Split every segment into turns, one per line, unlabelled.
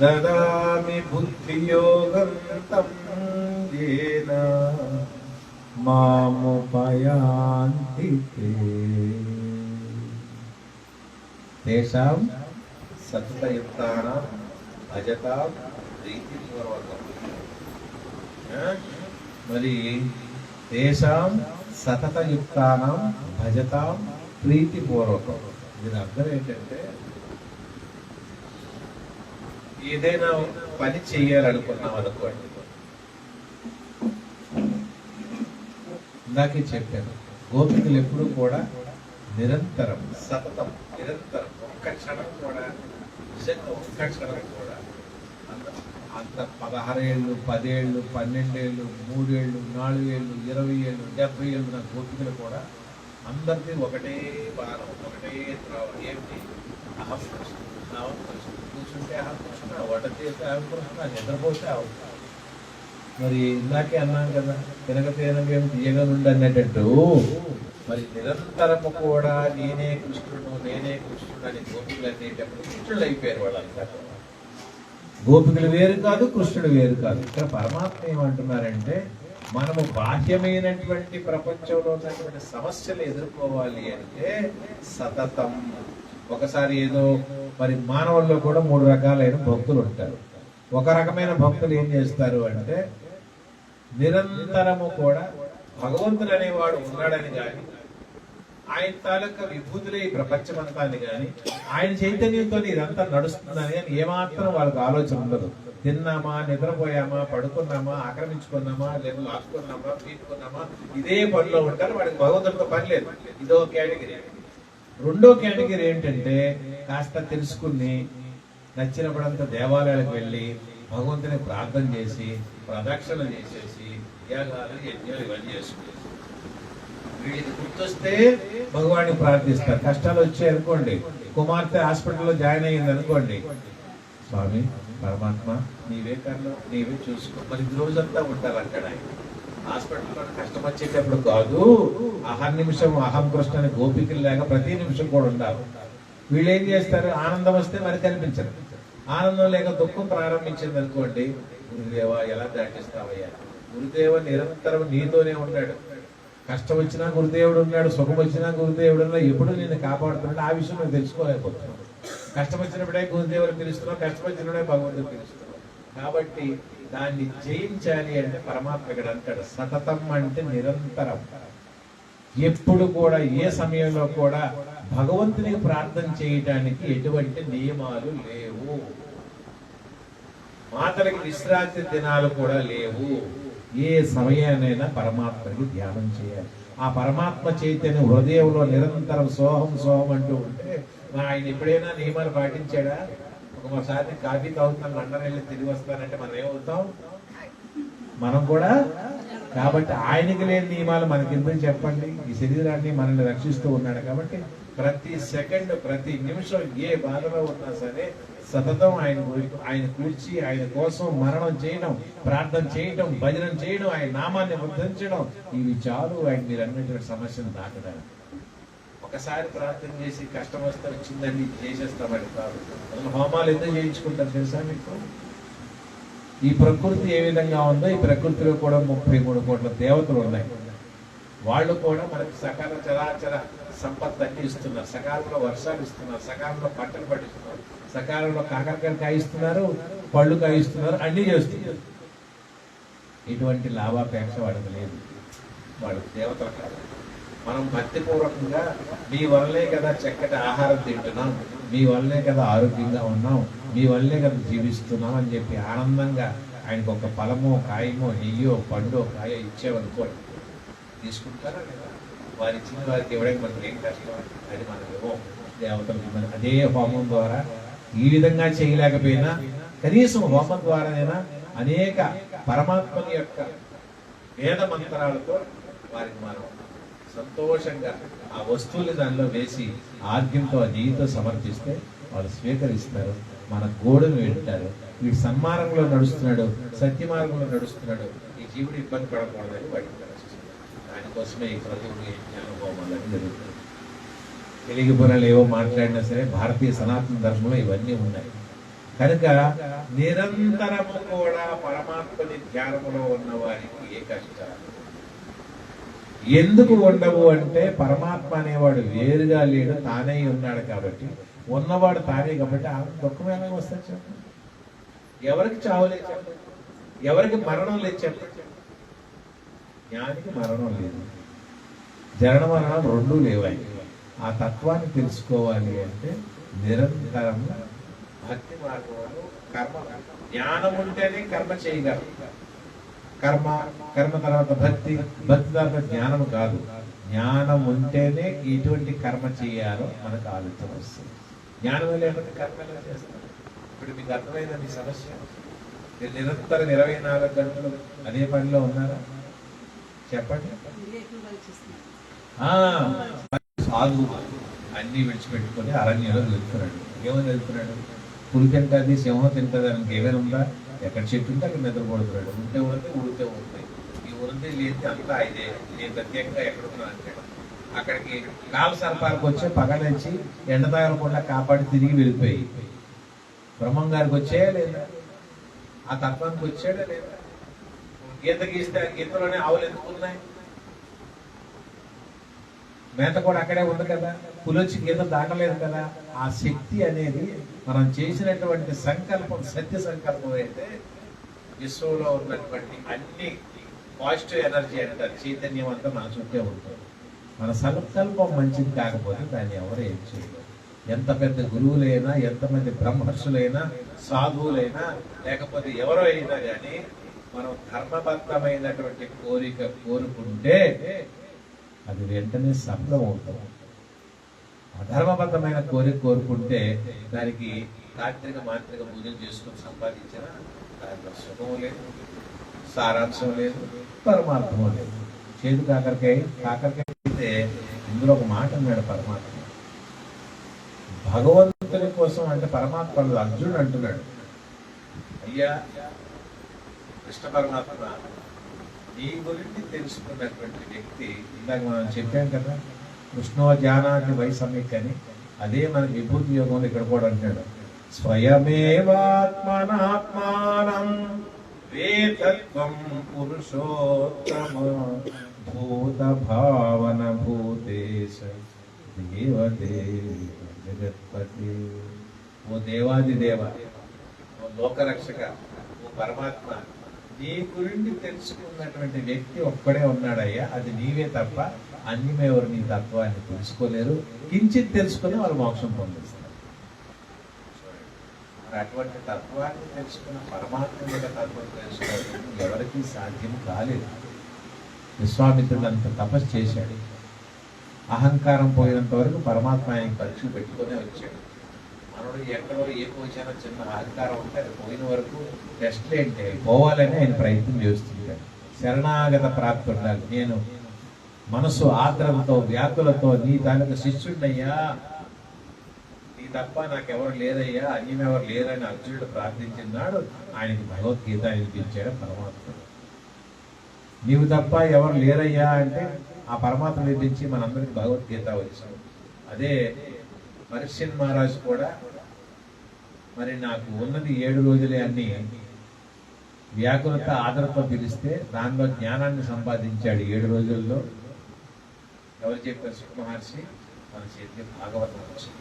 దదామి బుద్ధియోగం తం ఏన మాముపయాంతి తే. తేషాం సతతయుక్తానాం భజతాం ప్రీతిపూర్వకం ఆ? మరి తేషాం సతతయుక్తానాం భజతాం ప్రీతిపూర్వకం దీని అర్థం ఏంటంటే ఏదైనా పని చేయాలనుకున్నాం అనుకోండి. ఇందాకే చెప్పాను గోపికలు ఎప్పుడు కూడా నిరంతరం సతతం నిరంతరం ఒక్క క్షణం కూడా నిజంగా ఒక్క క్షణం కూడా అంత అంత పదహారేళ్ళు పదేళ్ళు పన్నెండేళ్ళు మూడేళ్ళు నాలుగేళ్ళు ఇరవై ఏళ్ళు డెబ్బై ఏళ్ళు నా గోపికలు కూడా అందరికీ ఒకటే బాధ ఒకటే త్రావ ఏమిటి? కూర్చుంటే వంట చేస్తే అహం నిద్రపోతే అహం మరి ఇందాకే అన్నాం కదా తినక తినకేం తీయగా నుండి అన్నట్టు. మరి నిరంతరము కూడా నేనే కృష్ణుడు నేనే కృష్ణుడు అని గోపికలు అనేటప్పుడు కృష్ణుడు అయిపోయారు వాళ్ళంతా గోపికలు వేరు కాదు కృష్ణుడు వేరు కాదు. ఇక్కడ పరమాత్మ ఏమంటున్నారంటే మనము బాహ్యమైనటువంటి ప్రపంచంలో ఉన్నటువంటి సమస్యలు ఎదుర్కోవాలి అంటే సతతం. ఒకసారి ఏదో మరి మానవుల్లో కూడా మూడు రకాలైన భక్తులు ఉంటారు. ఒక రకమైన భక్తులు ఏం చేస్తారు అంటే నిరంతరము కూడా భగవంతుడు అనేవాడు ఉన్నాడని కానీ ఆయన తాలూకా విభూతులే ఈ ప్రపంచమంతాన్ని కానీ ఆయన చైతన్యంతో ఇదంతా నడుస్తుందని కానీ ఏమాత్రం వాళ్ళకి ఆలోచన ఉండదు. తిన్నామా నిద్రపోయామా పడుకున్నామా ఆక్రమించుకున్నామా లేదా లాక్కున్నామా తీసుకున్నామా ఇదే పనిలో ఉంటారు. వాడికి భగవంతుడితో పని లేదు. ఇదో కేటగిరీ రెండో కేటగిరీ ఏంటంటే కాస్త తెలుసుకుని నచ్చినప్పుడంత దేవాలయాలకు వెళ్ళి భగవంతుని ప్రార్థన చేసి ప్రదక్షిణ చేసేసి యాగాలు యజ్ఞాలు ఇవన్నీ చేసుకుంటారు. వీళ్ళకి గుర్తొస్తే భగవాన్ని ప్రార్థిస్తారు. కష్టాలు వచ్చాయి అనుకోండి. కుమార్తె హాస్పిటల్లో జాయిన్ అయ్యింది అనుకోండి. స్వామి పరమాత్మ నీవే కర్ణం నీవే చూసుకో. మరి రోజంతా ఉంటారు అక్కడ హాస్పిటల్లో కష్టం వచ్చేటప్పుడు కాదు. అహర్ నిమిషం అహం కృష్ణ అని గోపికలు లేక ప్రతి నిమిషం కూడా ఉండాలి. వీళ్ళు ఏం చేస్తారు? ఆనందం వస్తే మరి కనిపించరు. ఆనందం లేక దుఃఖం ప్రారంభించింది అనుకోండి గురుదేవ ఎలా దాటిస్తావయ్యా? గురుదేవ నిరంతరం నీతోనే ఉన్నాడు. కష్టం వచ్చినా గురుదేవుడు ఉన్నాడు సుఖం వచ్చినా గురుదేవుడు ఉన్నాడు ఎప్పుడు నేను కాపాడుతున్నాడు? ఆ విషయం నేను తెలుసుకోలేకపోతున్నాను కష్టం వచ్చినప్పుడే గురుదేవుడు పిలుస్తున్నాం కష్టం వచ్చినప్పుడే భగవంతుడు పిలుస్తున్నాం కాబట్టి దాన్ని జయించాలి అంటే పరమాత్మ ఇక్కడ అంటాడు. సతతం అంటే నిరంతరం. ఎప్పుడు కూడా ఏ సమయంలో కూడా భగవంతునికి ప్రార్థన చేయటానికి ఎటువంటి నియమాలు లేవు. మాతలకి విశ్రాంతి దినాలు కూడా లేవు. ఏ సమయానైనా పరమాత్మకి ధ్యానం చేయాలి. ఆ పరమాత్మ చైతన్య హృదయంలో నిరంతరం సోహం సోహం అంటూ ఉంటే మరి ఆయన ఎప్పుడైనా నియమాలు పాటించాడా? ఒకసారి కాఫీ తాగుతాను లండన్ వెళ్ళి తిరిగి వస్తానంటే మనం ఏమవుతాం మనం కూడా? కాబట్టి ఆయనకి లేని నియమాలు మనకి ఎందుకు చెప్పండి? ఈ శరీరాన్ని మనల్ని రక్షిస్తూ ఉన్నాడు కాబట్టి ప్రతి సెకండ్ ప్రతి నిమిషం ఏ బాధలో ఉన్నా సరే సతతం ఆయన ఆయన కూర్చి ఆయన కోసం మరణం చేయడం ప్రార్థన చేయడం భజనం చేయడం ఆయన నామాన్ని ఉద్ధరించడం ఇవి చాలు. ఆయన మీరు అన్నటువంటి సమస్యను దాటడానికి. ఒకసారి ప్రార్థన చేసి కష్టం వస్తే వచ్చిందని చేసేస్తామని కాదు అసలు హోమాలు ఎందుకు చేయించుకుంటారు తెలుసా మీకు? ఈ ప్రకృతి ఏ విధంగా ఉందో ఈ ప్రకృతిలో కూడా ముప్పై మూడు కోట్ల దేవతలు ఉన్నాయి. వాళ్ళు కూడా మనకి సకాల చరాచర సంపత్తి అన్ని ఇస్తున్నారు సకాలంలో వర్షాలు ఇస్తున్నారు సకాలంలో పంటలు పండిస్తున్నారు సకాలంలో కాకరకాయలు కాయిస్తున్నారు పళ్ళు కాయిస్తున్నారు అన్ని చేస్తున్నారు. ఎటువంటి లాభాపేక్ష వాళ్ళకి లేదు. వాళ్ళు దేవతలు కాదు. మనం భక్తిపూర్వకంగా మీ వల్లే కదా చక్కటి ఆహారం తింటున్నాం మీ వల్లే కదా ఆరోగ్యంగా ఉన్నాం మీ వల్లే కదా జీవిస్తున్నాం అని చెప్పి ఆనందంగా ఆయనకు ఒక ఫలమో కాయమో నెయ్యో పండో కాయ ఇచ్చేవనుకోండి తీసుకుంటారా లేదా? వారి ఇచ్చిన వారికి ఇవ్వడానికి మనకి ఏం కష్టం? అది మన ఇవ్వం దేవతలు అదే హోమం ద్వారా ఈ విధంగా చేయలేకపోయినా కనీసం హోమం ద్వారానైనా అనేక పరమాత్మని యొక్క వేద మంత్రాలతో వారికి మనం సంతోషంగా ఆ వస్తువుని దానిలో వేసి ఆర్గ్యంతో ఆ జీవితం సమర్పిస్తే వాళ్ళు స్వీకరిస్తారు. మన గోడను పెట్టారు వీడు సన్మార్గంలో నడుస్తున్నాడు సత్య మార్గంలో నడుస్తున్నాడు. ఈ జీవుడు ఇబ్బంది పడకూడదని వాడికి దానికోసమే ఈ క్రతువులు యజ్ఞాన జరుగుతుంది తెలుగు పొరలు ఏవో మాట్లాడినా సరే భారతీయ సనాతన ధర్మంలో ఇవన్నీ ఉన్నాయి. కనుక నిరంతరము కూడా పరమాత్మని ధ్యానములో ఉన్న వారికి ఏ కష్టాలు ఎందుకు ఉండవు అంటే పరమాత్మ అనేవాడు వేరుగా లేడు తానే ఉన్నాడు కాబట్టి. ఉన్నవాడు తానే కాబట్టి ఆ దుఃఖం ఏమైనా వస్తుంది చెప్పండి? ఎవరికి చావులేదు చెప్పండి? ఎవరికి మరణం లేదు చెప్పండి? జ్ఞానికి మరణం లేదు. జరణ మరణం రెండూ లేవాయి. ఆ తత్వాన్ని తెలుసుకోవాలి అంటే నిరంతరం భక్తి మార్గంలో కర్మ జ్ఞానం ఉంటేనే కర్మ చేయగలం. కర్మ కర్మ తర్వాత భక్తి భక్తి తర్వాత జ్ఞానం కాదు. జ్ఞానం ఉంటేనే ఎటువంటి కర్మ చేయాలో మనకు ఆలోచన వస్తుంది. జ్ఞానం లేకపోతే కర్మ ఎలా చేస్తారు? ఇప్పుడు మీకు అర్థమైన మీ సమస్య? మీరు నిరంతరం ఇరవై నాలుగు గంటలు అదే పనిలో ఉన్నారా? చెప్పండి. ఆ, అన్ని విడిచిపెట్టుకొని అరణ్యంలో వెళ్తున్నాడు. ఏమని వెళ్తున్నాడు? పులి తింటుంది సింహం తింటుంది అని ఏమైనా ఉందా? ఎక్కడ చెట్టు ఉంటే అక్కడ నిద్రపడుతున్నాడు ఉంటే ఉంటే ఉడితే ఉంటుంది ఈ ఉంటే లేదు అంతా ఇదే. నేను ప్రత్యేకంగా ఎక్కడున్నా అంటాడు అక్కడికి కాల సర్పాలకు వచ్చే నుంచి ఎండ తగలకుండా కాపాడి తిరిగి వెళ్ళిపోయి. బ్రహ్మం గారికి వచ్చే లేదా? ఆ తత్వానికి వచ్చాడా లేదా? గీత గీస్తే గీతలోనే ఆవులు ఎందుకున్నాయి మేత కూడా అక్కడే ఉంది కదా. పులొచ్చి గీత దాటలేదు కదా. ఆ శక్తి అనేది మనం చేసినటువంటి సంకల్పం సత్య సంకల్పం అయితే విశ్వంలో ఉన్నటువంటి అన్ని పాజిటివ్ ఎనర్జీ అంటారు చైతన్యం అంతా మన చుట్టే ఉంటుంది. మన సంకల్పం మంచిది కాకపోతే దాన్ని ఎవరు ఏం చేయలేరు. ఎంత పెద్ద గురువులైనా ఎంతమంది బ్రహ్మర్షులైనా సాధువులైనా లేకపోతే ఎవరో అయినా కానీ మనం ధర్మబద్ధమైనటువంటి కోరిక కోరుకుంటే అది వెంటనే సఫలం అవుతాం. అధర్మబద్ధమైన కోరిక కోరుకుంటే దానికి తాంత్రిక మాంత్రిక పూజలు చేసుకుని సంపాదించిన దాంట్లో సుఖం లేదు సారాంశం లేదు పరమార్థం లేదు. చేదు కాకరకాయ కాకరకాయ అయితే ఇందులో ఒక మాట అన్నాడు పరమాత్మ. భగవంతుని కోసం అంటే పరమాత్మ అర్జునుడు అంటున్నాడు. అయ్యా కృష్ణ పరమాత్మ నీ గురించి తెలుసుకున్నటువంటి వ్యక్తి ఇందాక మనం చెప్పాం కదా కృష్ణో జానాన్ని అని అదే మన విభూతి యోగంలో ఇక్కడ కూడా అంటాడు స్వయమేవాత్మనాత్మానం వేతత్వం పురుషోత్తమ భూత భావన భూతేశ దేవదే జగత్పతి. ఓ దేవాది దేవ ఓ లోకరక్షక ఓ పరమాత్మ. నీ గురించి తెలుసుకున్నటువంటి వ్యక్తి ఒక్కడే ఉన్నాడయ్యా. అది నీవే తప్ప అన్యమెవరు నీ తత్వాన్ని తెలుసుకోలేరు. కించిత్ తెలుసుకుని వాళ్ళు మోక్షం పొందిస్తారు. మరి అటువంటి తత్వాన్ని తెలుసుకున్న పరమాత్మ యొక్క తత్వం తెలుసుకోవడం ఎవరికీ సాధ్యం కాలేదు. విశ్వామిత్రుడు అంత తపస్సు చేశాడు. అహంకారం పోయినంత వరకు పరమాత్మ ఆయన పరీక్ష పెట్టుకునే వచ్చాడు. మనడు ఎక్కడో ఏ పోయినా చిన్న అహంకారం ఉంటే అది పోయిన వరకు టెస్ట్లు ఏంటి? పోవాలని ఆయన ప్రయత్నం చేస్తుంటాడు. శరణాగత ప్రాప్తి ఉండాలి. నేను మనసు ఆత్రంతో వ్యాకులతో నీ తాలూకు శిష్యుడినయ్యా నీ తప్ప నాకెవరు లేరయ్యా అన్యమెవరు లేరని అర్జునుడు ప్రార్థించినాడు. ఆయనకి భగవద్గీత వినిపించాడు పరమాత్ముడు. నీవు తప్ప ఎవరు లేరయ్యా అంటే ఆ పరమాత్మ వినిపించి మనందరికి భగవద్గీత వచ్చింది అదే పరిశ్యన్ మహారాజు కూడా మరి నాకు ఉన్నది ఏడు రోజులే అన్ని వ్యాకులత ఆదరతో పిలిస్తే దానిలో జ్ఞానాన్ని సంపాదించాడు ఏడు రోజుల్లో. ఎవరు చెప్పారు సుఖ మహర్షి? మన చేతికి భాగవతం వచ్చింది.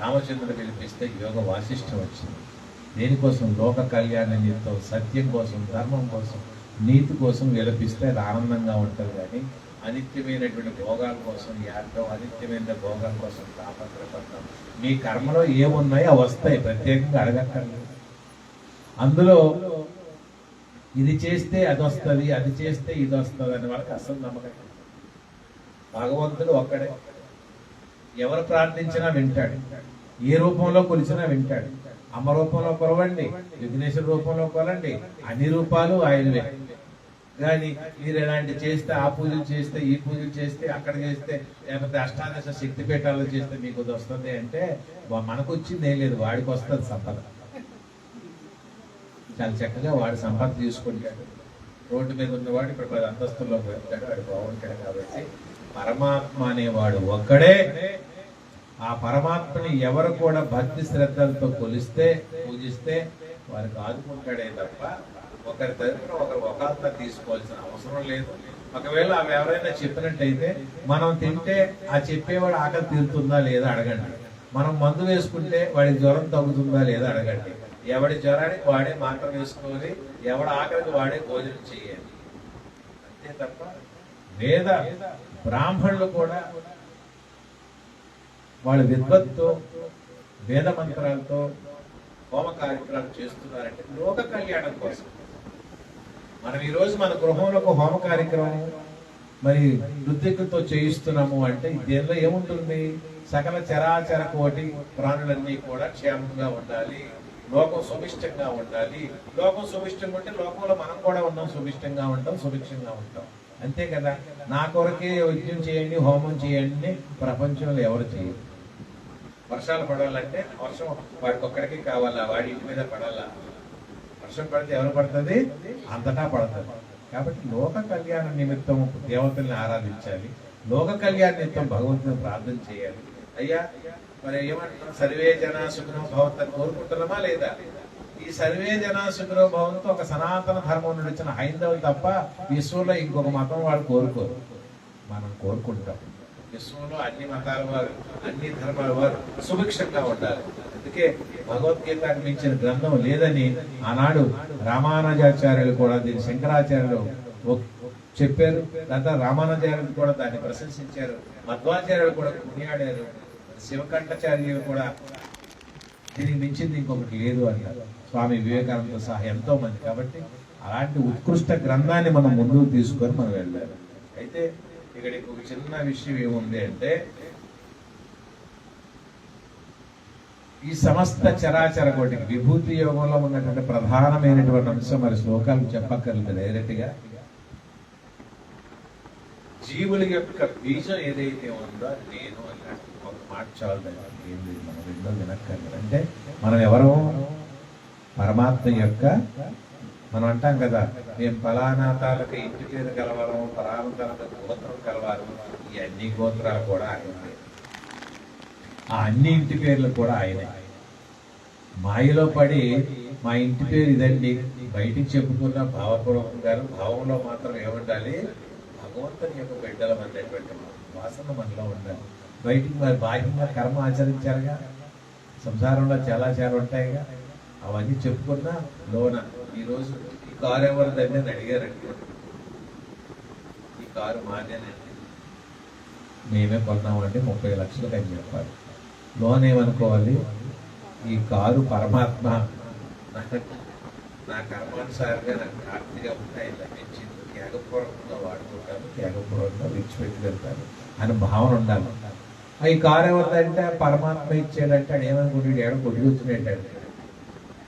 రామచంద్రుడు పిలిపిస్తే యోగ వాసిష్టం వచ్చింది. దేనికోసం లోక కళ్యాణ నిత్యం సత్యం కోసం ధర్మం కోసం నీతి కోసం విలపిస్తే అది ఆనందంగా ఉంటుంది కానీ అనిత్యమైనటువంటి భోగాల కోసం యాత్రం అనిత్యమైన భోగాల కోసం తాపత్రపడతాం మీ కర్మలో ఏమున్నాయో అవి వస్తాయి ప్రత్యేకంగా అడగక్కర్లేదు. అందులో ఇది చేస్తే అది వస్తుంది అది చేస్తే ఇది వస్తుంది అనే వాళ్ళకి అసలు నమ్మకం భగవంతుడు ఒక్కడే. ఎవరు ప్రార్థించినా వింటాడు. ఏ రూపంలో కొలిచినా వింటాడు. అమ్మ రూపంలో కొలవండి విఘ్నేశ్వర రూపంలో కొలండి అన్ని రూపాలు ఆయనవే. కానీ మీరు ఎలాంటి చేస్తే ఆ పూజలు చేస్తే ఈ పూజలు చేస్తే అక్కడ చేస్తే లేకపోతే అష్టాదశ శక్తి పీఠాలు చేస్తే మీకు ఇది వస్తుంది అంటే మనకు వచ్చింది ఏం లేదు వాడికి వస్తుంది సంపద. చాలా చక్కగా వాడు సంపద తీసుకుంటాడు. రోడ్డు మీద ఉన్నవాడు ఇప్పుడు పది అంతస్తుల్లోకి వెళ్తాడు వాడు బాగుంటాడు కాబట్టి. పరమాత్మ అనేవాడు ఒక్కడే. ఆ పరమాత్మని ఎవరు కూడా భక్తి శ్రద్ధలతో కొలిస్తే పూజిస్తే వారికి ఆదుకుంటాడే తప్ప ఒకరి తరఫున ఒకరు ఒకళ్ళ తీసుకోవాల్సిన అవసరం లేదు. ఒకవేళ అవి ఎవరైనా చెప్పినట్టయితే మనం తింటే ఆ చెప్పేవాడు ఆకలి తీరుతుందా లేదా అడగండి. మనం మందు వేసుకుంటే వాడి జ్వరం తగ్గుతుందా లేదా అడగండి. ఎవడి జ్వరానికి వాడే మాత్రం వేసుకోవాలి ఎవడ ఆకలికి వాడే భోజనం చేయాలి. అంతే తప్ప వేద బ్రాహ్మణులు కూడా వాళ్ళ విద్వత్తో వేద మంత్రాలతో హోమ కార్యక్రమాలు చేస్తున్నారంటే లోక కళ్యాణం కోసం. మనం ఈరోజు మన గృహంలో ఒక హోమ కార్యక్రమం మరి ఋతికులతో చేయిస్తున్నాము అంటే దీనిలో ఏముంటుంది? సకల చరాచర కోటి ప్రాణులన్నీ కూడా క్షేమంగా ఉండాలి లోకం సుభిష్టంగా ఉండాలి. లోకం సుభిష్టంగా ఉంటే లోకంలో మనం కూడా ఉన్నాం సుభిష్టంగా ఉంటాం సుభిక్షంగా ఉంటాం. అంతే కదా? నా కొరకే యజ్ఞం చేయండి హోమం చేయండి ప్రపంచంలో ఎవరు చేయరు. వర్షాలు పడాలంటే వర్షం వాడికి ఒక్కడికి కావాలా? వాడి ఇంటి మీద పడాలా? వర్షం పడితే ఎవరు పడుతుంది? అంతటా పడుతుంది కాబట్టి లోక కళ్యాణ నిమిత్తం దేవతల్ని ఆరాధించాలి. లోక కళ్యాణ నిమిత్తం భగవంతుని ప్రార్థన చేయాలి. అయ్యా మరి ఏమంటున్నాం సర్వే జన సుఖం భవంతని కోరుకుంటున్నామా లేదా? ఈ సర్వే జన సుఖనో భవంతో ఒక సనాతన ధర్మం నడిచిన హైందవులు తప్ప విశ్వంలో ఇంకొక మతం వాళ్ళు కోరుకోరు. మనం కోరుకుంటాం. విశ్వంలో అన్ని మతాల వారు అన్ని ధర్మాల వారు సుభిక్షంగా ఉండాలి. అందుకే భగవద్గీత మించిన గ్రంథం లేదని ఆనాడు రామానుజాచార్యులు కూడా దీన్ని శంకరాచార్యులు చెప్పారు తర్వాత రామానుజాచార్యులు కూడా దాన్ని ప్రశంసించారు మధ్వాచార్యులు కూడా కొనియాడారు శివకంఠాచార్యులు కూడా దీనికి మించింది ఇంకొకటి లేదు అన్నారు. స్వామి వివేకానంద సహా ఎంతో మంది. కాబట్టి అలాంటి ఉత్కృష్ట గ్రంథాన్ని మనం ముందుకు తీసుకొని మనం వెళ్ళాలి. అయితే ఇక్కడ ఒక చిన్న విషయం ఏముంది అంటే ఈ సమస్త చరాచర కోటికి విభూతి యోగంలో ఉన్నటువంటి ప్రధానమైనటువంటి అంశం మరి శ్లోకాలు చెప్పక్కర్లేదు డైరెక్ట్గా జీవుల యొక్క బీజం ఏదైతే ఉందో అది నేను అన్నాడు ఒక మాట చాలు ఏం లేదు. మనం ఎన్నో వినక్కర్లేదు. అంటే మనం ఎవరు పరమాత్మ యొక్క మనం అంటాం కదా మేము ఫలానా తాలూకా ఇంటి పేరు కలవడం ఫలానా తాలూకా గోత్రం కలవారు ఈ అన్ని గోత్రాలు కూడా ఆయనే. ఆ అన్ని ఇంటి పేర్లు కూడా ఆయనే. మాయలో పడి మా ఇంటి పేరు ఇదండి. బయటికి చెప్పుకున్న భావపూర్వకం గారు భావంలో మాత్రం ఏముండాలి? భగవంతుని యొక్క బిడ్డలం అనేటువంటి వాసన మనలో ఉండాలి. బయటికి మరి బాహ్యంగా కర్మ ఆచరించారుగా. సంసారంలో చాలా చాలా ఉంటాయిగా. అవన్నీ చెప్పుకున్నా లోన. ఈ రోజు ఈ కారు ఎవరిదండి అని అడిగారండి. ఈ కారు మాదేనండి మేమే కొన్నామండి ముప్పై లక్షలకు అని చెప్పాలి లోన్ ఏమనుకోవాలి? ఈ కారు పరమాత్మ. నా కర్మానుసారంగా నాకు ప్రాప్తిగా ఉంటాయి లభించింది. త్యాగపూర్వకంగా వాడుకుంటాను త్యాగపూర్వకంగా విడిచిపెట్టి వెళ్తాను అని భావన ఉండాలి. ఈ కారు ఎవరిదంటే పరమాత్మ ఇచ్చాడంటే ఏమనుకుంటాడు? ఏడ కొట్టి వచ్చినట్టు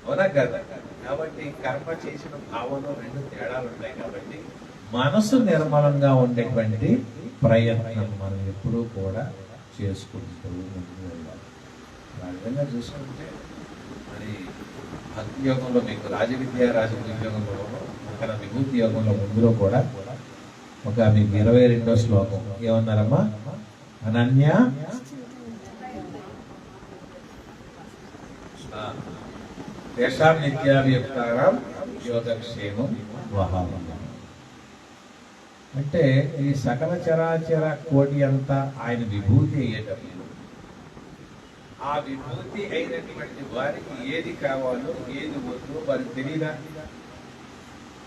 అవునా కదా కాబట్టి కర్మ చేసిన భావంలో రెండు తేడాలు ఉంటాయి కాబట్టి మనసు నిర్మలంగా ఉండేటువంటి ప్రయత్నం మనం ఎప్పుడూ కూడా చేసుకుంటూ ముందుకు వెళ్ళాలి. ఆ విధంగా చూసుకుంటే మరి భక్తి యోగంలో మీకు రాజవిద్య రాజవిద్యోగంలో అక్కడ విభూతి యోగంలో ముందులో కూడా ఒక మీకు ఇరవై రెండో శ్లోకం. ఏమన్నారమ్మా? అనన్య తేషాం నిత్యాభియుక్తానం యోగక్షేమం వహామహం అంటే ఈ సకల చరాచర కోటి అంతా ఆయన విభూతి అయ్యేటప్పుడు ఆ విభూతి అయినటువంటి వారికి ఏది కావాలో ఏది వద్దో వారికి తెలియదా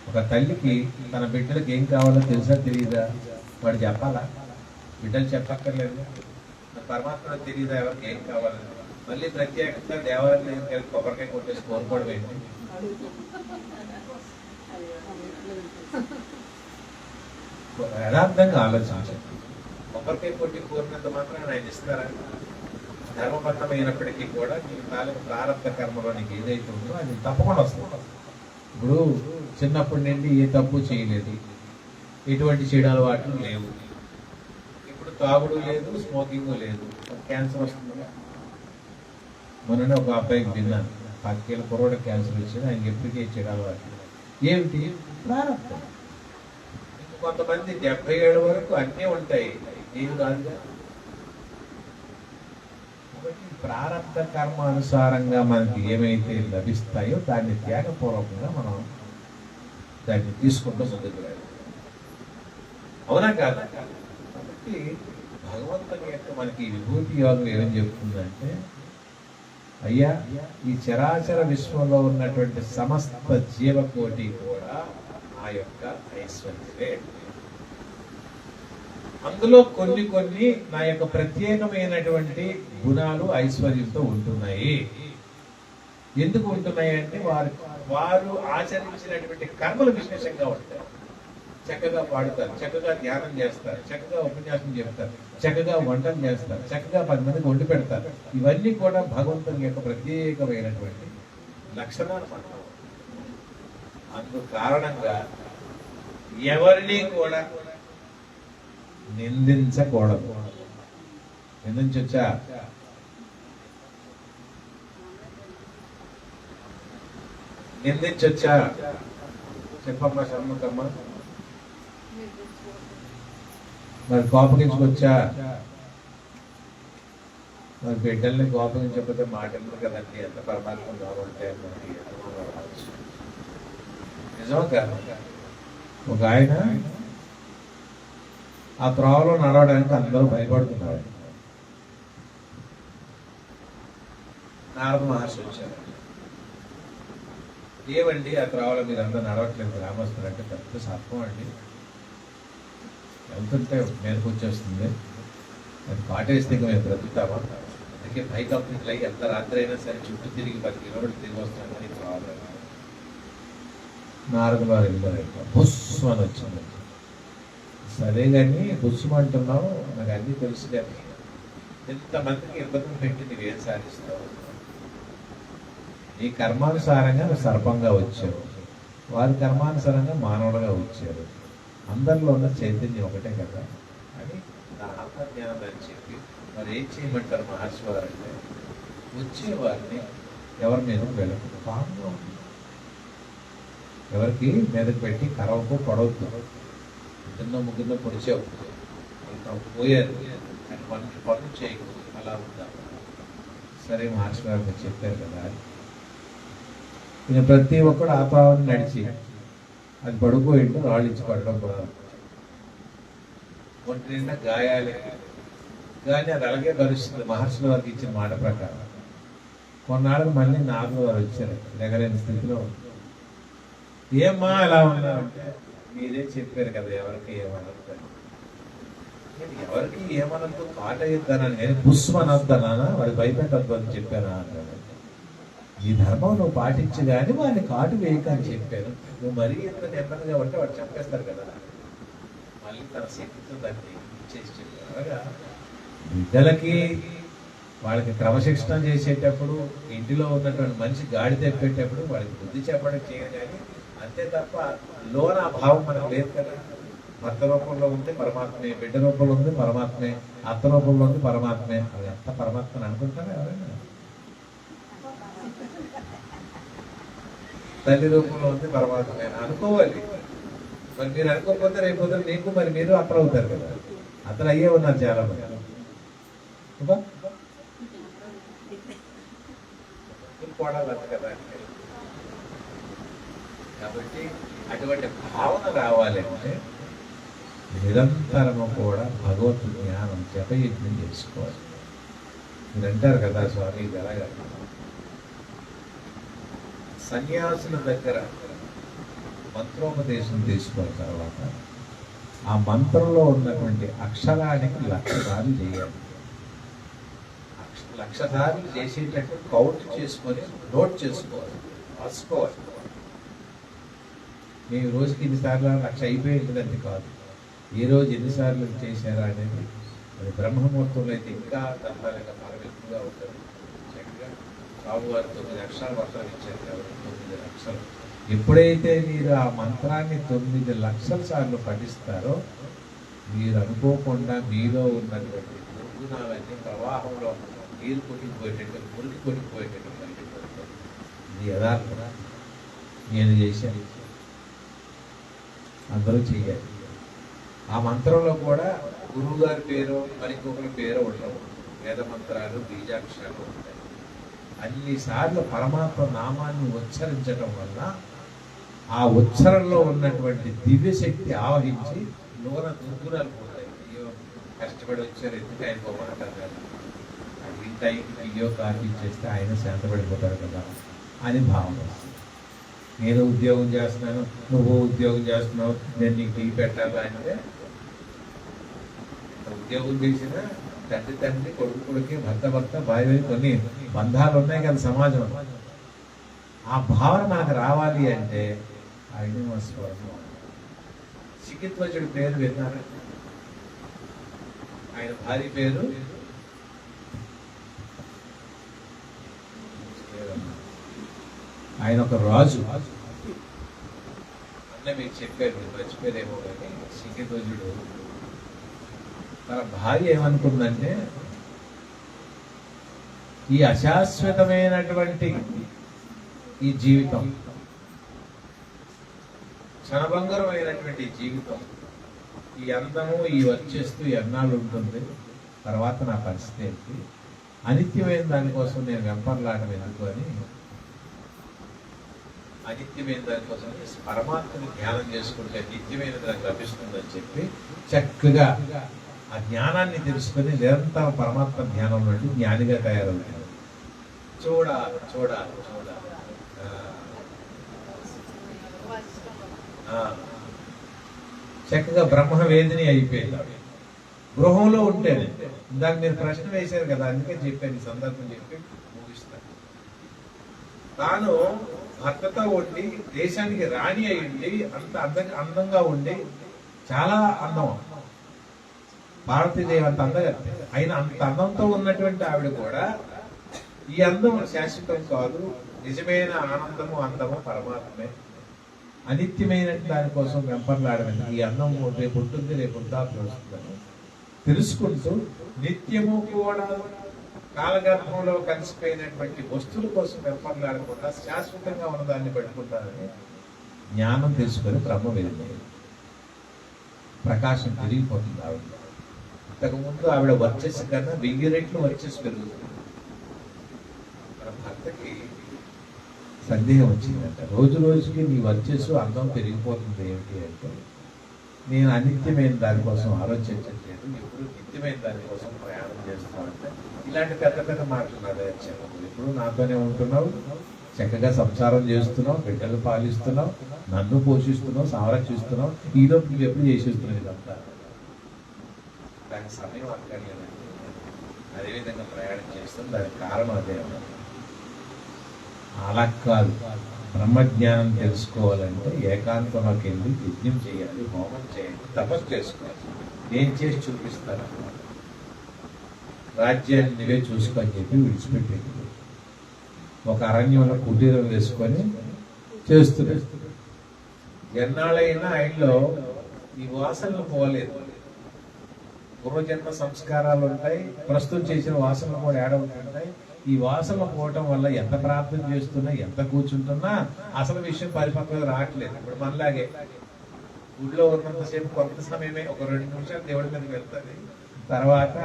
ఒక తల్లికి తన బిడ్డలకు ఏం కావాలో తెలుసా తెలియదా వాడు చెప్పాలా? బిడ్డలు చెప్పక్కర్లేదు? పరమాత్మ తెలియదా ఎవరికి ఏం కావాలని మళ్ళీ ప్రత్యేకంగా దేవాలయం దగ్గరికి వెళ్ళి కొబ్బరికాయ కొట్టేసి కోరుకోవడం ఏంటి యథార్థంగా ఆలోచించండి. కొబ్బరికాయ కొట్టి కోరినంత మాత్రం ఆయన ఇస్తారా ధర్మబద్ధమైనప్పటికీ కూడా నీ తాలూకు ప్రారంభ కర్మలో నీకు ఏదైతే ఉందో అది తప్పకుండా వస్తుంది. ఇప్పుడు చిన్నప్పటి నుండి ఏ తప్పు చేయలేదు. ఎటువంటి చెడు అలవాట్లు లేవు. ఇప్పుడు తాగుడు లేదు స్మోకింగ్ లేదు. క్యాన్సర్ వస్తుంది మొన్ననే ఒక అబ్బాయికి విన్నాను. పాతికేళ్ళ కుర్రోడు క్యాన్సర్ వచ్చింది. ఆయన ఎప్పటికీ చెడు అలవాట్లు. ఏమిటి? ప్రారంభం. కొంతమంది డెబ్బై ఏడు వరకు అన్నీ ఉంటాయి. ఏం కాదుగా? ప్రారంభ కర్మ అనుసారంగా మనకి ఏమైతే లభిస్తాయో దాన్ని త్యాగపూర్వకంగా మనం దాన్ని తీసుకుంటూ ముందుకు అవునా కాదు? కాబట్టి భగవంతుని యొక్క మనకి విభూతి యోగం ఏమని చెప్తుందంటే అయ్యా ఈ చరాచర విశ్వంలో ఉన్నటువంటి సమస్త జీవకోటి కూడా ఆ యొక్క ఐశ్వర్యమే. అందులో కొన్ని కొన్ని నా యొక్క ప్రత్యేకమైనటువంటి గుణాలు ఐశ్వర్యంతో ఉంటున్నాయి. ఎందుకు ఉంటున్నాయి అంటే వారు వారు ఆచరించినటువంటి కర్మలు విశేషంగా ఉంటాయి. చక్కగా పాడుతారు చక్కగా ధ్యానం చేస్తారు చక్కగా ఉపన్యాసం చెప్తారు. చక్కగా వంటలు చేస్తారు. చక్కగా పది మందికి వండి పెడతారు. ఇవన్నీ కూడా భగవంతుని యొక్క ప్రత్యేకమైనటువంటి లక్షణాలు మనకు అందుకు కారణంగా ఎవరిని కూడా నిందించకూడదు. నిందించొచ్చా? నిందించొచ్చా? చెప్పమ్మా షణ్ముఖమ్మ మరి కోపగించుకొచ్చా? మరి బిడ్డల్ని కోపగించకపోతే మాటలు కదండి? ఎంత పరమాత్మ బాగుంటే మనకి కాదు? ఒక ఆయన ఆ త్రోవలో నడవడానికి అందరూ భయపడుతున్నారు. నారద మహర్షి వచ్చారు. ఏమండి ఆ త్రోవలో మీరు అందరూ నడవట్లేదు గ్రామస్తులు అంటే పెద్ద సర్పం అండి. వెళ్తుంటే మీదకి వచ్చేస్తుంది. అది పాటేస్తే ఇంకా మేము బ్రతుకుతామా అందుకే పై కంపెనీలు అయ్యి ఎంత రాత్రి అయినా సరే చుట్టూ తిరిగి పది కిలోమీటర్లు తిరిగి వస్తామని త్రోవలో నారద వారు వెళ్ళారు బుస్సు అని వచ్చింది. సరే కానీ బుస్సు అంటున్నావు. నాకు అన్నీ తెలుసు కానీ ఇంతమందికి ఇబ్బంది పెట్టి నువ్వేం సాధిస్తావు? నీ కర్మానుసారంగా సర్పంగా వచ్చావు. వారి కర్మానుసారంగా మానవుడుగా వచ్చారు. అందరిలో ఉన్న చైతన్యం ఒకటే కదా? అని నా ఆత్మజ్ఞానం అని చెప్పి మరి ఏం చేయమంటారు మహర్షి వారు అంటే వచ్చే వారిని ఎవరి మీద వెళ్ళకు పాపంగా ఉంది ఎవరికి? మీదకి పెట్టి కరవకు పొడవద్దు ఇద్దరినో ముగ్గురినో పొడిచావు ఇంకా పోయారు అని పనులు పనులు చేయకూడదు. అలా ఉందా సరే మహర్షి గారు మీరు చెప్పారు కదా. ఇక ప్రతి ఒక్కడు ఆపావని నడిచి అది పడిపోయిండు రాళ్ళు ఇచ్చి పడడం కూడా ఒంటి నిండా గాయాలే. కానీ అది అలాగే భరిస్తుంది మహర్షుల వారికి ఇచ్చిన మాట ప్రకారం. కొన్నాళ్ళకి మళ్ళీ నాగులు వారు వచ్చారు. ఎగలేని స్థితిలో ఏమ్మా అలా ఉన్నారంటే మీరే చెప్పారు కదా ఎవరికి ఏమనద్దు నేను ఎవరికి ఏమనద్దు? పాట ఇద్దానని నేను పుష్మనద్దనా వాడి భయపెట్టద్దు అని చెప్పానా అన్నాడు ఈ ధర్మం నువ్వు పాటించు కానీ వాడిని కాటు వేయక అని చెప్పాను. నువ్వు మరీ ఎంత నెమ్మదిగా ఉంటే వాడు చంపేస్తారు కదా. మళ్ళీ తన శక్తితో దాన్ని చేసి చెప్పారు అలాగా? బిడ్డలకి వాళ్ళకి క్రమశిక్షణ చేసేటప్పుడు ఇంటిలో ఉన్నటువంటి మనిషి గాడి తెప్పేటప్పుడు వాళ్ళకి బుద్ధి చెప్పడం చేయను కానీ అంతే తప్ప లోన ఆ భావం మనకు లేదు కదా. భర్త రూపంలో ఉంది పరమాత్మే బిడ్డ రూపంలో ఉంది పరమాత్మే అత్త రూపంలో ఉంది పరమాత్మే. అది అంత పరమాత్మని అనుకుంటారా ఎవరైనా? తల్లి రూపంలో ఉంది పరమాత్మే అనుకోవాలి. మరి మీరు అనుకోకపోతే రేపు పొద్దున నీకు మరి మీరు అత్తలు అవుతారు కదా. అతను అయ్యే ఉన్నారు చాలా మంది ఇంకా? కదా కాబట్టి అటువంటి భావన రావాలంటే నిరంతరము కూడా భగవత్ జ్ఞానం జపయజ్ఞం చేసుకోవాలి. మీరు అంటారు కదా స్వామి ఇది ఎలాగా సన్యాసుల దగ్గర మంత్రోపదేశం తీసుకున్న తర్వాత ఆ మంత్రంలో ఉన్నటువంటి అక్షరానికి లక్షసార్లు చేయాలి. అక్ష- చేసేటట్టు కౌంట్ చేసుకొని నోట్ చేసుకోవాలి. రాసుకోవాలి. మేము రోజుకి ఎన్నిసార్లు లక్ష అయిపోయింది కాదు. ఏ రోజు ఎన్నిసార్లు చేశారా అనేది అది బ్రహ్మముహూర్తంలో అయితే ఇంకా తత్కాలిక మనం ఉంటుంది. స్వామివారు తొమ్మిది అక్షరాలు వర్షాలు ఇచ్చారు కాబట్టి తొమ్మిది లక్షలు. ఎప్పుడైతే మీరు ఆ మంత్రాన్ని తొమ్మిది లక్షల సార్లు పఠిస్తారో మీరు అనుకోకుండా మీలో ఉన్నటువంటి దుర్గుణాలన్నీ ప్రవాహంలో నీరు కొట్టిపోయేటట్టు మురికి కొట్టిపోయేటట్టు ఇది యథార్థం నేను చేశాను. అందరూ చేయాలి. ఆ మంత్రంలో కూడా గురువు గారి పేరు మరికొకరి పేరు ఉండవు వేద మంత్రాలు బీజాక్షరాలు ఉంటాయి. అన్నిసార్లు పరమాత్మ నామాన్ని ఉచ్చరించడం వల్ల ఆ ఉచ్చరణలో ఉన్నటువంటి దివ్యశక్తి ఆవహించి లోన దుర్గుణాలు పోతాయి అయ్యో కష్టపడి వచ్చారు ఎందుకు ఆయన మాట్లాడారు ఈ టైంకి అయ్యో కార్యం చేస్తే ఆయన శాంతపడిపోతారు కదా అని భావన వస్తుంది. నేను ఉద్యోగం చేస్తున్నాను నువ్వు ఉద్యోగం చేస్తున్నావు నేను నీకు టీ పెట్టాలా అంటే ఉద్యోగం చేసినా తండ్రి తండ్రి కొడుకు కొడుకి భర్త భర్త భార్య భార్య కొన్ని బంధాలు ఉన్నాయి కదా సమాజం ఆ భావన నాకు రావాలి అంటే ఆయన స్వరం చికిత్వజుడి పేరు విన్నారు? ఆయన భార్య పేరు? ఆయన ఒక రాజు. అన్న మీకు చెప్పారు మర్చిపోయారేమో కానీ చికిత్వజుడు మన భార్య ఏమనుకుందంటే ఈ అశాశ్వతమైనటువంటి ఈ జీవితం క్షణభంగరమైనటువంటి జీవితం ఈ అందము ఈ వచ్చేస్తూ ఎన్నాళ్ళు ఉంటుంది తర్వాత నా పరిస్థితి ఏంటి అనిత్యమైన దానికోసం నేను వెంపర్లాడడం ఎందుకు అని అనిత్యమైన దానికోసం పరమాత్మని ధ్యానం చేసుకుంటే నిత్యమైన దానికి లభిస్తుందని చెప్పి చక్కగా ఆ జ్ఞానాన్ని తెలుసుకొని నిరంతరం పరమాత్మ ధ్యానం నుండి జ్ఞానిగా తయారవుతాడు చూడ చూడ చూడ చక్కగా బ్రహ్మ వేదిని అయిపోయింది. గృహంలో ఉంటేనే ఇందాక మీరు ప్రశ్న వేశారు కదా అందుకే చెప్పాను ఈ సందర్భం చెప్పి ముగిస్తాను తాను భర్తతో ఉండి దేశానికి రాణి అయి ఉండి అంత అందంగా అందంగా ఉండి చాలా అందం. భారతీదేవి అంత. అందంగా అయిన అంత అందంతో ఉన్నటువంటి ఆవిడ కూడా ఈ అందం శాశ్వతం కాదు నిజమైన ఆనందము అందము పరమాత్మే. అనిత్యమైన దానికోసం వెంపర్లాడమని ఈ అందం రేపు ఉంటుంది రేపు వృద్ధాప్యం వస్తుందని తెలుసుకుంటూ నిత్యము కూడా కాలగర్భంలో కలిసిపోయినటువంటి వస్తువుల కోసం వెంపర్లాడకుండా శాశ్వతంగా ఉన్నదాన్ని పట్టుకుంటారని జ్ఞానం తెలుసుకొని బ్రహ్మ వెళ్ళింది ప్రకాశం తిరిగిపోతుంది ఆవిడ ఇంతకుముందు ఆవిడ వర్చస్సు కన్నా వెయ్యి రెట్లు వర్చస్సు పెరుగుతుంది. మన భర్తకి సందేహం వచ్చిందంట. రోజు రోజుకి నీ వర్చస్సు అందం పెరిగిపోతుంది ఏమిటి అంటే నేను అనిత్యమైన దానికోసం ఆలోచించట్లేదు. ఎప్పుడు నిత్యమైన దానికోసం ప్రయాణం చేస్తామంటే ఇలాంటి పెద్ద పెద్ద మాటలు నడవచ్చాను ఎప్పుడు నాతోనే ఉంటున్నావు చక్కగా సంసారం చేస్తున్నావు బిడ్డలు పాలిస్తున్నావు నన్ను పోషిస్తున్నావు సంరక్షిస్తున్నావు ఈలో నువ్వు ఎప్పుడు చేసేస్తున్నావు ఇదంతా. దానికి సమయం అక్కర్లేదండి అదేవిధంగా ప్రయాణం చేస్తాం. దానికి కారణం అదే అలా కాదు. బ్రహ్మజ్ఞానం తెలుసుకోవాలంటే ఏకాంతంలోకి వెళ్ళి యజ్ఞం చేయాలి హోమం చేయాలి తపస్సు చేసుకోవాలి. నేను చేసి చూపిస్తాను రాజ్యాన్ని నువ్వే చూసుకొని చెప్పి విడిచిపెట్టేది. ఒక అరణ్యంలో కుటీరం వేసుకొని చేస్తున్నాడు ఎన్నాళ్ళైనా ఆయనలో ఈ వాసనలు పోలేదు. పూర్వజన్మ సంస్కారాలు ఉంటాయి ప్రస్తుతం చేసిన వాసనలు కూడా ఏడవుతుంటాయి ఈ వాసనలు పోవటం వల్ల ఎంత ప్రార్థన చేస్తున్నా ఎంత కూర్చుంటున్నా అసలు విషయం పరిపక్వత రావట్లేదు. ఇప్పుడు మనలాగే ఊళ్ళో ఉన్నంతసేపు కొంత సమయమే ఒక రెండు నిమిషాలు దేవుడి మీదకి వెళ్తుంది. తర్వాత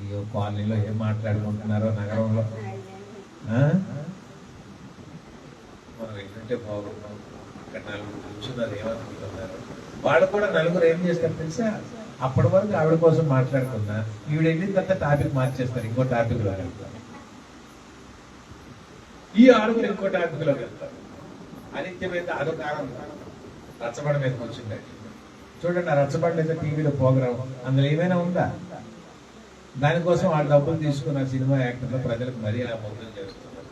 అయ్యో కాలనీలో ఏం మాట్లాడుకుంటున్నారో నగరంలో? మనం ఏంటంటే బాగున్నాం. ఇక్కడ నలుగురు కూర్చున్నారు ఏమనుకుంటున్నారు? వాళ్ళు కూడా నలుగురు ఏం చేస్తారు తెలుసా? అప్పటి వరకు ఆవిడ కోసం మాట్లాడుకున్నా ఈవిడ వెళ్ళిన తర్వాత టాపిక్ మార్చేస్తారు ఇంకో టాపిక్లో వెళ్తారు. ఈ ఆరుగురు ఇంకో టాపిక్లో వెళ్తారు. అనిత్యమైన అదొక ఆనందం. మీద కూర్చుండే చూడండి ఆ రచ్చబండ మీద టీవీలో ప్రోగ్రామ్ అందులో ఏమైనా ఉందా? దానికోసం వాళ్ళు డబ్బులు తీసుకున్న సినిమా యాక్టర్లు ప్రజలకు మరీ అలా ముద్రలు చేస్తున్నారు.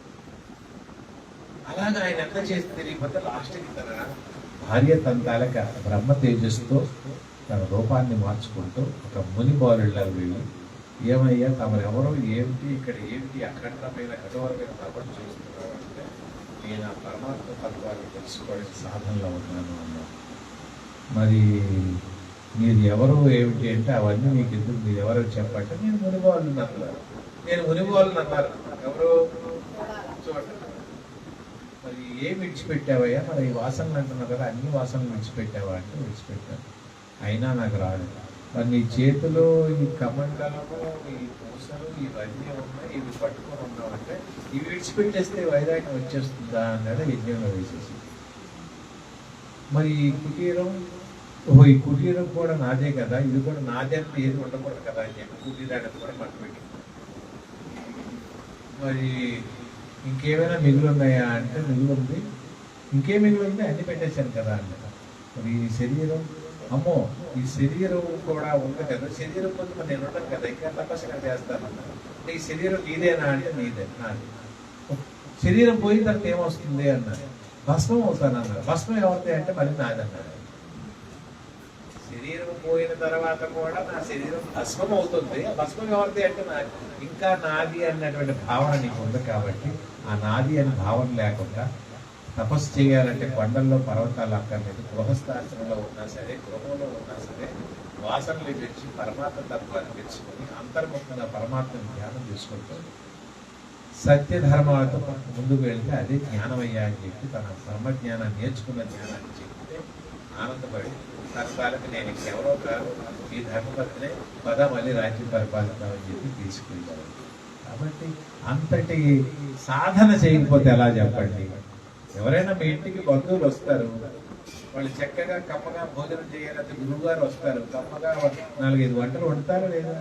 అలాగా ఆయన ఎంత చేస్తే తెలియకపోతే లాస్ట్కి తన భార్య తన తాలక బ్రహ్మ తేజస్తో తన రూపాన్ని మార్చుకుంటూ ఒక ముని బాలుళ్ళకి వెళ్ళి ఏమయ్యా తమరెవరో ఏమిటి ఇక్కడ ఏమిటి అఖండమైన కఠోరమైన తపస్సు చేస్తున్నారు అంటే నేను ఆ పరమాత్మ తత్వాన్ని తెలుసుకోవడానికి సాధనలో ఉన్నాను అన్నా మరి మీరు ఎవరు ఏమిటి అంటే అవన్నీ మీకు ఎందుకు మీరు ఎవరో చెప్పంటే నేను మునిగోళ్ళు అన్నారు నేను మునిగోళ్ళు అన్నారు ఎవరు? చూడండి. మరి ఏం విడిచిపెట్టావయ్యా? మరి ఈ వాసనలు అంటున్నావు కదా అన్ని వాసనలు విడిచిపెట్టావా అంటే విడిచిపెట్టాను. అయినా నాకు రాదు. మరి నీ చేతిలో ఈ కమండలము ఈ పూసలు ఇవన్నీ ఉన్నాయి ఇవి పట్టుకొని ఉన్నామంటే ఇవి విడిచిపెట్టేస్తే వైరాగ్యం వచ్చేస్తుందా అన్నది యజ్ఞంలో వేసేసి. మరి ఈ కుటీరం ఓహో ఈ కుటీరం కూడా నాదే కదా ఇది కూడా నాదే అని ఏది ఉండకూడదు కదా అని చెప్పి కుటీరాన్ని కూడా పట్టుపెట్టి మరి ఇంకేమైనా మిగులు ఉన్నాయా అంటే మిగులు ఉంది ఇంకేం మిగులు ఉంది అన్ని పెట్టేశాను కదా అన్నమాట మరి ఈ శరీరం అమ్మో ఈ శరీరం కూడా ఉంది కదా. శరీరం కొంచెం నేను ఉంటాను కదా ఇంకా తపస్సుగా చేస్తాను అంటే ఈ శరీరం నీదేనా అంటే నీదే నాది. శరీరం పోయిన తర్వాత ఏమొస్తుంది అన్నారు. భస్మం అవుతాను అన్నారు. భస్మం ఏమవుతాయి అంటే మరి నాది అన్నారు. శరీరం పోయిన తర్వాత కూడా నా శరీరం భస్మం అవుతుంది. భస్మం ఎవరిది అంటే నాది. ఇంకా నాది అన్నటువంటి భావన నీకు ఉంది కాబట్టి ఆ నాది అని భావన లేకుండా తపస్సు చేయాలంటే కొండల్లో పర్వతాలు అక్కర్లేదు. గృహస్థాశ్రంలో ఉన్నా సరే గృహంలో ఉన్నా సరే వాసనలు తెచ్చి పరమాత్మ తత్వాన్ని తెచ్చుకొని అంతర్ముఖంగా పరమాత్మను ధ్యానం చేసుకుంటూ సత్య ధర్మాలతో ముందుకు వెళ్తే అదే జ్ఞానమయ్యా అని చెప్పి తన బ్రహ్మజ్ఞానాన్ని నేర్చుకున్న జ్ఞానాన్ని చెప్తే ఆనందపడి తత్కాలకు నేను ఎవరో కాదు ఈ ధర్మపత్నే పద మళ్ళీ రాజ్యం పరిపాలిద్దామని చెప్పి తీసుకెళ్ళారు కాబట్టి అంతటి సాధన చేయకపోతే ఎలా చెప్పండి? ఎవరైనా మీ ఇంటికి బంధువులు వస్తారు వాళ్ళు చక్కగా కమ్మగా భోజనం చేయాలంటే గురువు గారు వస్తారు కమ్మగా నాలుగైదు వంటలు వండుతారా లేదా?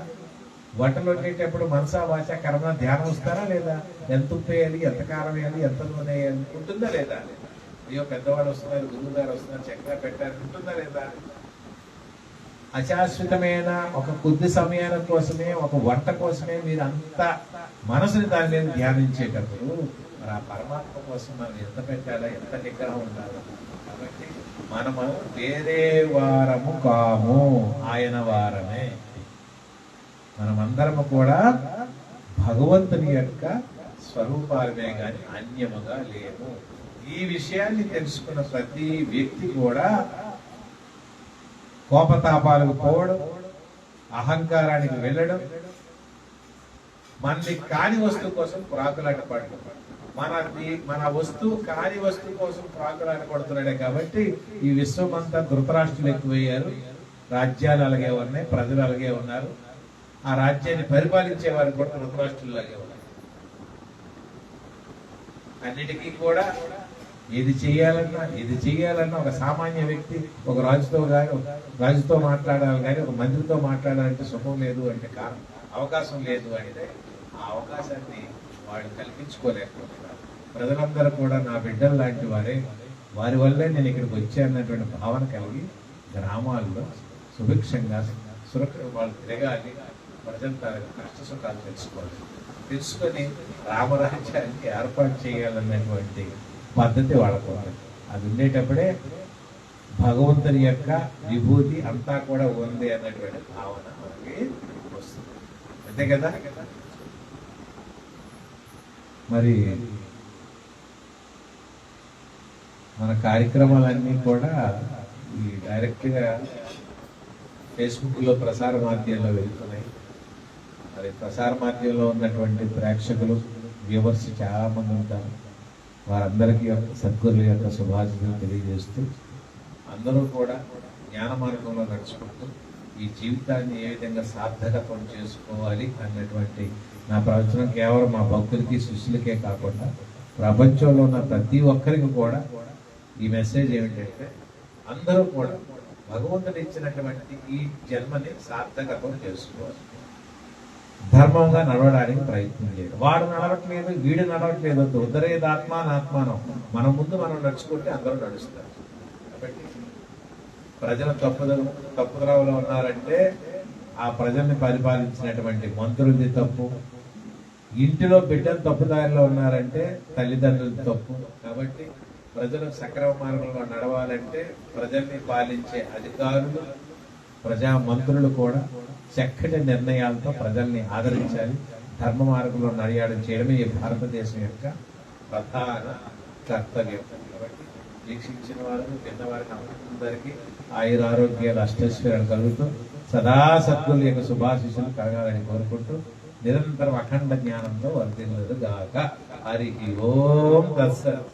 వంటలు వండేటప్పుడు మనసా వాచ కర్మ ధ్యానం వస్తారా లేదా? ఎంత ఉప్పు వేయాలి ఎంత కారం వేయాలి ఎంత నూనె వేయాలి ఉంటుందా లేదా? అయ్యో పెద్దవాళ్ళు వస్తున్నారు గురువు గారు వస్తున్నారు చక్కగా పెట్టారు ఉంటుందా లేదా? అశాశ్వతమైన ఒక కొద్ది సమయాల కోసమే ఒక వంట కోసమే మీరు అంత మనసుని దాని మీద ధ్యానించేటప్పుడు మరి ఆ పరమాత్మ కోసం మనం ఎంత పెట్టాలో ఎంత నిగ్రహం ఉండాలో. కాబట్టి మనము వేరే వారము కాము ఆయన వారమే. మనమందరము కూడా భగవంతుని యొక్క స్వరూపాలమే కానీ అన్యముగా లేము. ఈ విషయాన్ని తెలుసుకున్న ప్రతి వ్యక్తి కూడా కోపతాపాలకు పోవడం అహంకారానికి వెళ్ళడం మనది కాని వస్తువు కోసం ప్రాకులాట పడడం మన మన వస్తువు కాని వస్తువు కోసం ప్రాకులాన్ని కొడుతున్నాడే కాబట్టి ఈ విశ్వం అంతా ధృతరాష్ట్రులు ఎక్కువయ్యారు. రాజ్యాలు అలాగే ఉన్నాయి ప్రజలు అలాగే ఉన్నారు. ఆ రాజ్యాన్ని పరిపాలించే వారు కూడా ధృతరాష్ట్రులాగే ఉన్నారు. అన్నిటికీ కూడా ఏది చేయాలన్నా ఏది చేయాలన్నా ఒక సామాన్య వ్యక్తి ఒక రాజుతో కానీ ఒక రాజుతో మాట్లాడాలి కానీ ఒక మంత్రితో మాట్లాడాలంటే సుఖం లేదు అంటే కారణం అవకాశం లేదు అంటే ఆ అవకాశాన్ని వాళ్ళు కల్పించుకోలేకపోతున్నారు ప్రజలందరూ కూడా నా బిడ్డలు లాంటి వారే వారి వల్లే నేను ఇక్కడికి వచ్చానన్నటువంటి భావన కలిగి గ్రామాల్లో సుభిక్షంగా సురక్ష వాళ్ళు తిరగాలి ప్రజల కష్ట సుఖాలు తెలుసుకోవాలి. తెలుసుకొని రామరాజ్యానికి ఏర్పాటు చేయాలన్నటువంటి పద్ధతి వాడుకోవాలి అది ఉండేటప్పుడే భగవంతుని యొక్క విభూతి అంతా కూడా ఉంది అన్నటువంటి భావన మనకి వస్తుంది. అంతే కదా? మరి మన కార్యక్రమాలన్నీ కూడా ఈ డైరెక్ట్గా ఫేస్బుక్లో ప్రసార మాధ్యమంలో వెళ్తున్నాయి. మరి ప్రసార మాధ్యమంలో ఉన్నటువంటి ప్రేక్షకులు వ్యూవర్స్ చాలామంది ఉంటారు. వారందరికీ యొక్క సద్గురుల యొక్క శుభాశితులు తెలియజేస్తూ అందరూ కూడా జ్ఞాన మార్గంలో నడుచుకుంటూ ఈ జీవితాన్ని ఏ విధంగా సార్థకత్వం చేసుకోవాలి అన్నటువంటి నా ప్రవచనం కేవలం మా భక్తులకి శిష్యులకే కాకుండా ప్రపంచంలో ఉన్న ప్రతి ఒక్కరికి కూడా ఈ మెసేజ్ ఏమిటంటే అందరూ కూడా భగవంతుడు ఇచ్చినటువంటి ఈ జన్మని సార్థకత్వం చేసుకోవాలి. ధర్మంగా నడవడానికి ప్రయత్నం చేయడం. వాడు నడవట్లేదు వీడు నడవట్లేదు అంత ఉదరేది నాత్మానం మన ముందు మనం నడుచుకుంటే అందరూ నడుస్తారు. కాబట్టి ప్రజలు తప్పుద తప్పుదరవలో ఉన్నారంటే ఆ ప్రజల్ని పరిపాలించినటువంటి మంత్రులది తప్పు ఇంటిలో బిడ్డలు తప్పుదారిలో ఉన్నారంటే తల్లిదండ్రులు తప్పు. కాబట్టి ప్రజలు సక్రమ మార్గంలో నడవాలంటే ప్రజల్ని పాలించే అధికారులు ప్రజా మంత్రులు కూడా చక్కటి నిర్ణయాలతో ప్రజల్ని ఆదరించాలి. ధర్మ మార్గంలో నడియాడం చేయడమే ఈ భారతదేశం యొక్క ప్రధాన కర్తవ్యం. కాబట్టి వీక్షించిన వారు విన్నవారికి అందరికీ ఆయుర ఆరోగ్యాలు అష్టైశ్వర్యాలు కలుగుతూ సదా సద్గుల యొక్క శుభాశిషులు కలగాలని కోరుకుంటూ నిరంతరం అఖండ జ్ఞానంతో వర్ధిల్లుగాక హరి ఓం దర్శనం